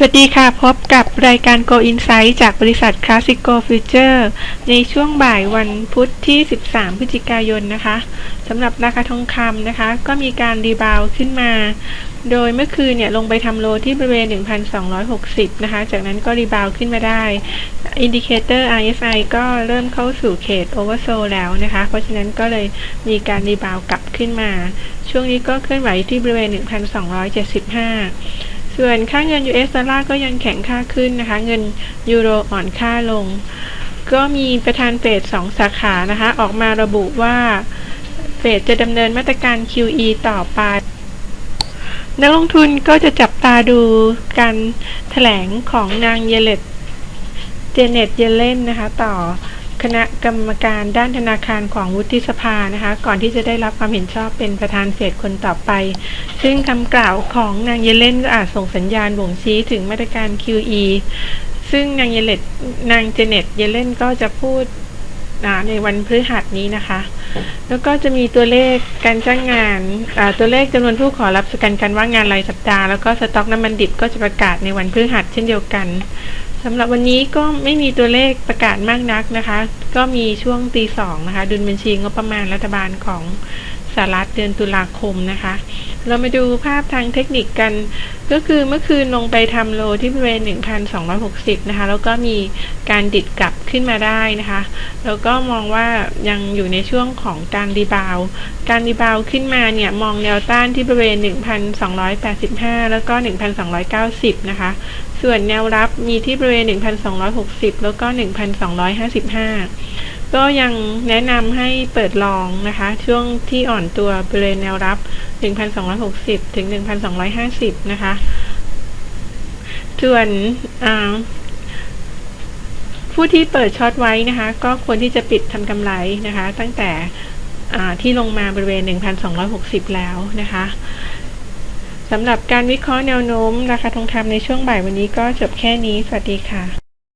สวัสดีค่ะ พบกับรายการ Go Insight จากบริษัท Classico Future ในช่วงบ่ายวันพุธที่ 13 พฤศจิกายนนะคะสำหรับราคาทองคำนะคะ ก็มีการรีบาวขึ้นมา โดยเมื่อคืนเนี่ยลงไปทำโลที่บริเวณ 1,260 นะคะ จากนั้นก็รีบาวขึ้นมาได้ อินดิเคเตอร์ RSI ก็เริ่มเข้าสู่เขต Oversold แล้วนะคะ เพราะฉะนั้นก็เลยมีการรีบาวกลับขึ้นมา ช่วงนี้ก็เคลื่อนไหวที่บริเวณ 1,275 ส่วนค่าเงิน US ดอลลาร์ก็ยังแข็งค่าขึ้นนะคะ เงินยูโรอ่อนค่าลง ก็มีประธานเฟดสองสาขานะคะ ออกมาระบุว่าเฟดจะดำเนินมาตรการ QE ต่อไป นักลงทุนก็จะจับตาดูการแถลงของนางเยเลตเจเน็ตเยเลนนะคะ ต่อ คณะกรรมการด้านธนาคารของวุฒิสภานะคะ ก่อนที่จะได้รับความเห็นชอบเป็นประธานเฟดคนต่อไป ซึ่งคำกล่าวของนางเยเลนก็อาจส่งสัญญาณบ่งชี้ถึงมาตรการ QE ซึ่งนางเยเลตนางเจเน็ตเยเลนก็จะพูดในวันพฤหัสนี้นะคะ แล้วก็จะมีตัวเลขการจ้างงานตัวเลขจำนวนผู้ขอรับประกันการว่างงานรายสัปดาห์ แล้วก็สต็อกน้ำมันดิบก็จะประกาศในวันพฤหัสเช่นเดียวกัน สำหรับวันนี้ก็ไม่มีตัวเลขประกาศมากนักนะคะ ก็มีช่วงตีสองนะคะ ดุลบัญชีงบประมาณรัฐบาลของ สหรัฐเดือนตุลาคมนะคะ เรามาดูภาพทางเทคนิคกัน ก็คือเมื่อคืนลงไปทำโลที่บริเวณ 1,260 นะคะ แล้วก็มีการดิดกลับขึ้นมาได้นะคะ แล้วก็มองว่ายังอยู่ในช่วงของการรีบาว การรีบาวขึ้นมาเนี่ยมองแนวต้านที่บริเวณ 1,285 แล้วก็ 1,290 นะคะ ส่วนแนวรับมีที่บริเวณ 1,260 แล้วก็ 1,255 ก็ยังแนะนำให้เปิดลองนะคะ ช่วงที่อ่อนตัวบริเวณแนวรับ 1,260 ถึง 1,250 นะคะ ส่วนผู้ที่เปิดช็อตไว้นะคะ ก็ควรที่จะปิดทำกำไรนะคะ ตั้งแต่ที่ลงมาบริเวณ 1,260 แล้วนะคะสำหรับการวิเคราะห์แนวโน้ม ราคาทองคำในช่วงบ่ายวันนี้ก็จบแค่นี้ สวัสดีค่ะ